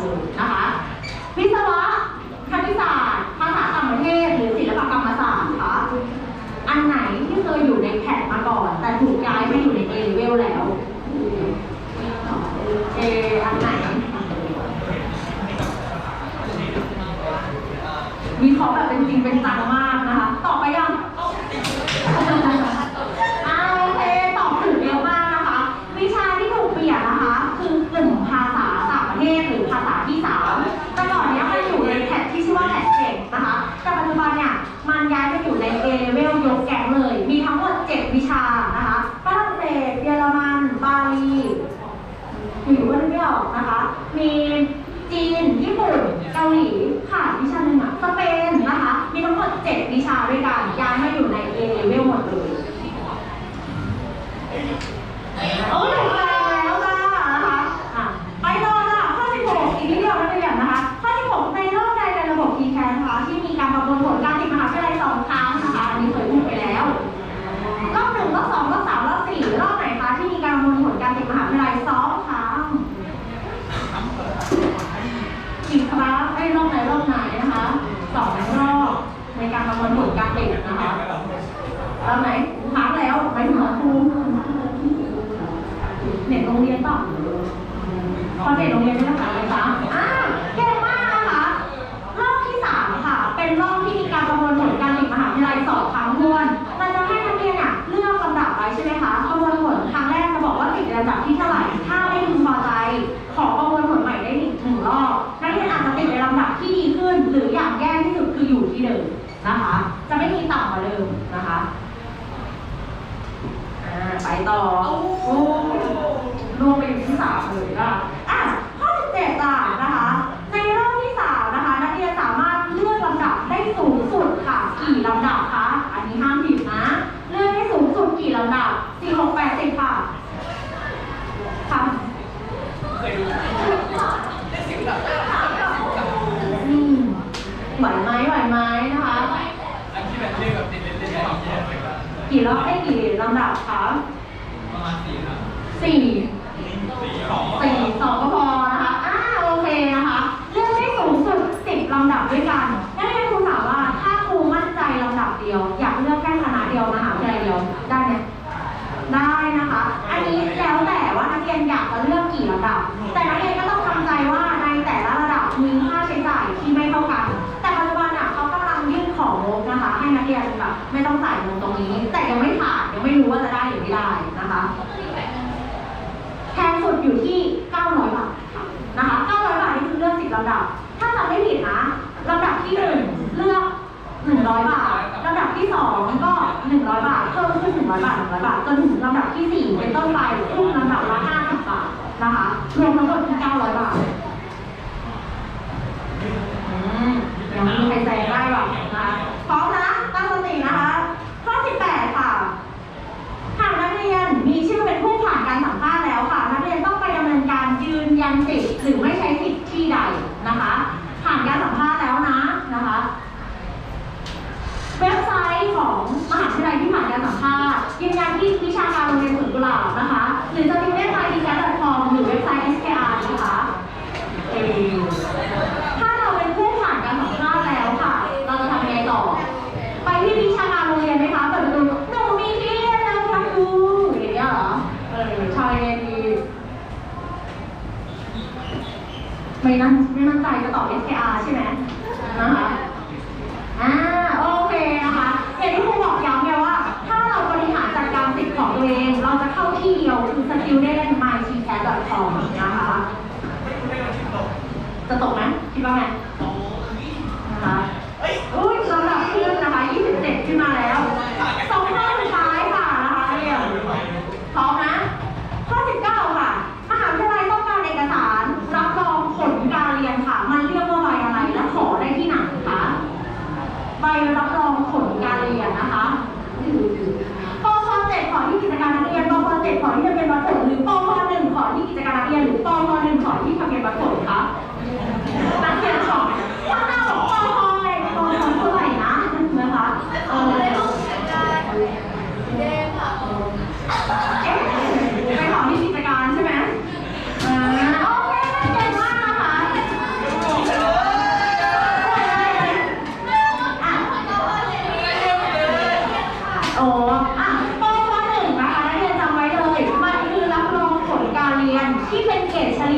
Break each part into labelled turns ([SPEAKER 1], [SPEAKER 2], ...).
[SPEAKER 1] Absolutely. หรือว่านึกไม่กนะคะ มีจีน ญี่ปุ่น เกาหลีขาดวิชาหนึ่งอะสเปนนะคะ มีทั้งหมด 7 วิชาด้วยกัน ย้ายมาอยู่ใน A level หมดเลย โอ้ยียนต่อคอนเซ็ปต์โรงเรียนด้วยนะคะนะคะอ่าเก่งมากนะคะรอบที่สามค่ะ เป็นรอบที่มีการประมวลผลการเรียนมหาวิทยาลัยสอบครั้งวนเราจะให้นักเรียนอะเลือกลำดับไว้ใช่ไหมคะประมวลผลครั้งแรกจะบอกว่าติดลำดับที่เท่าไหร่ถ้าไม่พึงพอใจ ขอประมวลผลใหม่ได้หนึ่งถึงรอบนักเรียนอาจจะติดในลำดับที่ดีขึ้น หรืออย่างแย่ที่สุดคืออยู่ที่เดิมนะคะ จะไม่มีต่ำกว่าเดิมนะคะไปต่อ รวมไปอยู่ที่สามเลยนะอะข้อสิบเจ็ดจ้ะนะคะ ในรอบที่สามนะคะ นักเรียนสามารถเลือกลำดับได้สูงสุดค่ะกี่ลำดับคะอันนี้ห้ามผิดนะเลือกได้สูงสุดกี่ลำดับสี่ห
[SPEAKER 2] กแปดสิบ
[SPEAKER 1] ค่ะค่ะเคยดูไหวไหมไหวไหมนะคะ กี่รอบได้กี่ลำดับค อยู่ที่ 900 บาทนะคะ 900 บาทนี่คือเลือก 10ลำดับ ถ้าจำไม่ผิดนะลำดับที่ 1 เลือก 100 บาทลำดับที่ 2 ก็ 100 บาท เพิ่มขึ้น 100 บาท 100 บาท จนถึงลำดับที่ 4 เป็นต้นไปขึ้นลำดับละ50บาทนะคะรวมทั้งหมดที่900 บาทยังมีใครแซได้หรอนะคะ จะตกไหมคิดว่าไง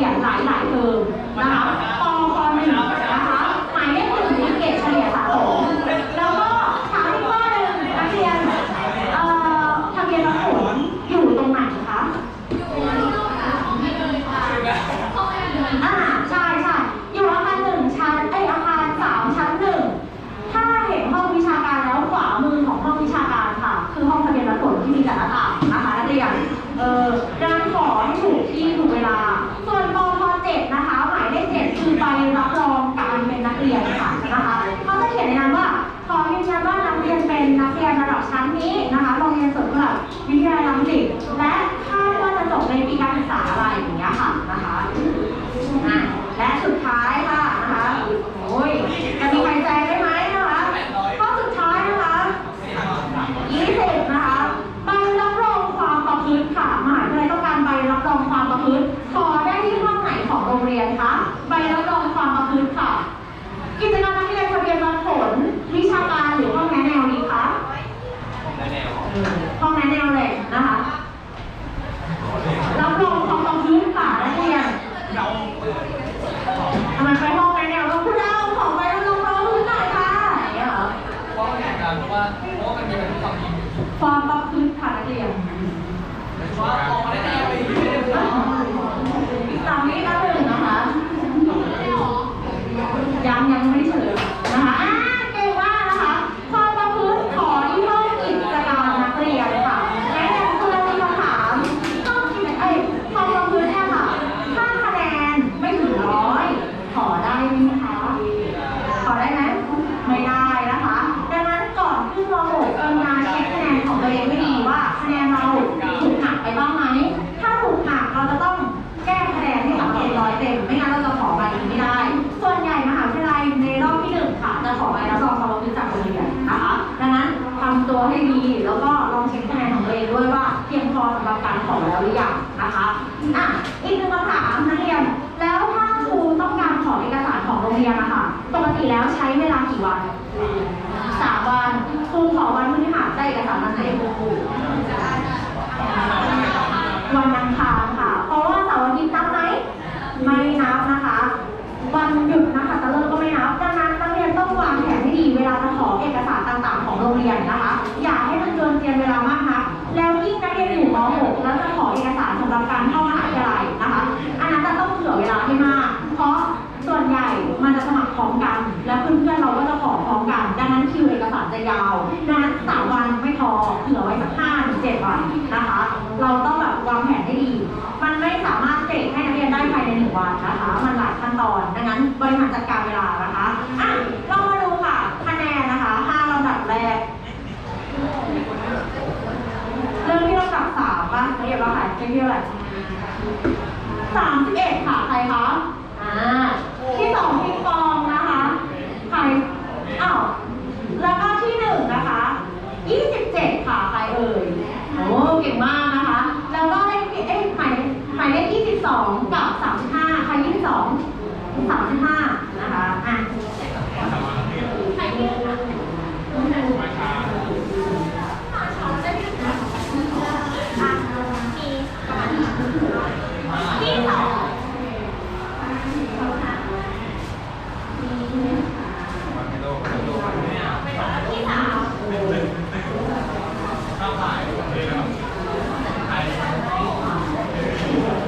[SPEAKER 1] เกร พฤติค่ะ กิจกรรมนักเรียนทะเบียนวัดผลวิชาการหรือห้องแนะแนวดีคะห้องแนะแนวเลยนะคะรับรองความประพฤติค่ะนักเรียนทำไมไปห้องไหนเนี่ยเราคุณเอาของไปลงร้องพื้นหน่อยค่ะอย่างเงี้ยเหรอ
[SPEAKER 2] เพราะว่าเพราะว่ามันมีแบบความดี
[SPEAKER 1] ความประพฤติค่ะนักเรียน ตัวให้ดี แล้วก็ลองเช็คคะแนนของตัวเองด้วยว่าเพียงพอสำหรับการขอแล้วหรือยังนะคะอะอีกหนึ่งคำถามนักเรียนแล้วถ้าครูต้องการขอเอกสารของโรงเรียนนะคะปกติแล้วใช้เวลากี่วันสามวันครูขอวันพฤหัสได้เอกสารวันไหนวันอังคารค่ะ เพราะว่าเสาร์อาทิตย์นับไหมไม่นับนะคะ วันหยุดนะคะตะเลิกก็ไม่นับดังนั้นนักเรียนต้องวางแผนให้ดีเวลาจะขอเอกสารต่างๆ ของโรงเรียนนะคะ เกินเจียนเวลามากนักแล้วยิ่งนักเรียนอยู่ม .6 แล้วจะขอเอกสารสำหรับการเข้ามหาวิทยาลัยนะคะ อันนั้นจะต้องเผื่อเวลาให้มาก เพราะส่วนใหญ่มันจะสมัครพร้อมกัน และเพื่อนๆเราก็จะขอพร้อมกัน ดังนั้นคิวเอกสารจะยาวดังนั้นสามวันไม่พอเผื่อไว้สักห้าถึงเจ็ดวันนะคะ เราต้องแบบวางแผนให้ดี มันไม่สามารถเสกให้นักเรียนได้ภายในหนึ่งวันนะคะ มันหลายขั้นตอน ดังนั้นบริหารจัดการเวลานะคะ อะ เรามาดูค่ะ คะแนนนะคะห้าลำดับแรก เริ่มที่ลำดับสามป่ะนักเรียนเราหายไปที่เท่าไหร่สามสิบเอ็ดค่ะ ใครคะ อ่า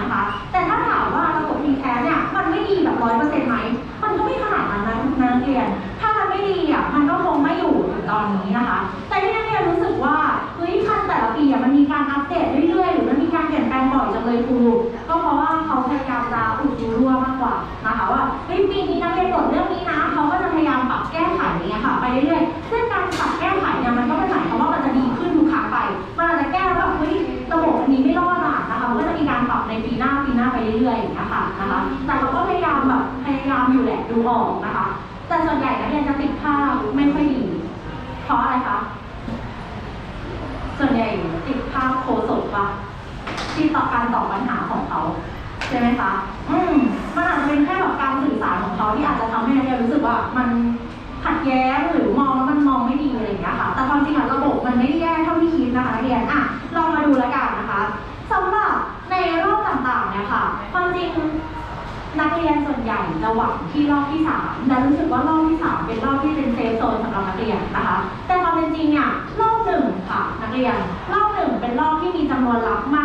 [SPEAKER 1] นะคะ แต่ถ้าถามว่าระบบทีแคสเนี่ยมันไม่ดีแบบร้อยเปอร์เซ็นต์ไหมมันก็ไม่ขนาดนั้นนะนักเรียน ถ้ามันไม่ดีอะมันก็คงไม่อยู่ถึงตอนนี้นะคะ แต่ที่นักเรียนรู้สึกว่าเฮ้ยพันแต่ละปีอะมันมีการอัปเดตเรื่อยๆ หรือมันมีการเปลี่ยนแปลงบ่อยจังเลยครูก็เพราะว่าเขาพยายามจะอุดรูรั่วมากกว่านะคะว่าเฮ้ยปีนี้นักเรียนบทเรื่องนี้นะเขาก็จะพยายามปรับแก้ไขอย่างเงี้ยค่ะไปเรื่อยๆ ในปีหน้าปีหน้าไปเรื่อยๆอย่างเงี้ยค่ะนะคะแต่เราก็พยายามแบบพยายามอยู่แหละดูออกนะคะ แต่ส่วนใหญ่นักเรียนจะติดภาพไม่ค่อยดีเพราะอะไรคะส่วนใหญ่ติดภาพโคศกปะที่ตอบการตอบปัญหาของเขาใช่ไหมคะอืมมันอาจจะเป็นแค่แบบการสื่อสารของเขาที่อาจจะทำให้นักเรียนรู้สึกว่ามันขัดแย้งหรือมองแล้วมันมองไม่ดีอะไรอย่างเงี้ยค่ะ แต่ความจริงอะระบบมันไม่ได้แย่เท่าที่คิดนะคะนักเรียนอะลองมาดูแล้วกันนะคะสำหรับในรอบต่างๆเนี่ย ค่ะ ความจริงนักเรียนส่วนใหญ่จะหวังที่รอบที่สามและรู้สึกว่ารอบที่สามเป็นรอบที่เป็นเซฟโซนสำหรับนักเรียนนะคะ แต่ความเป็นจริงเนี่ยรอบหนึ่งค่ะ นักเรียนรอบหนึ่งเป็นรอบที่มีจำนวนรับม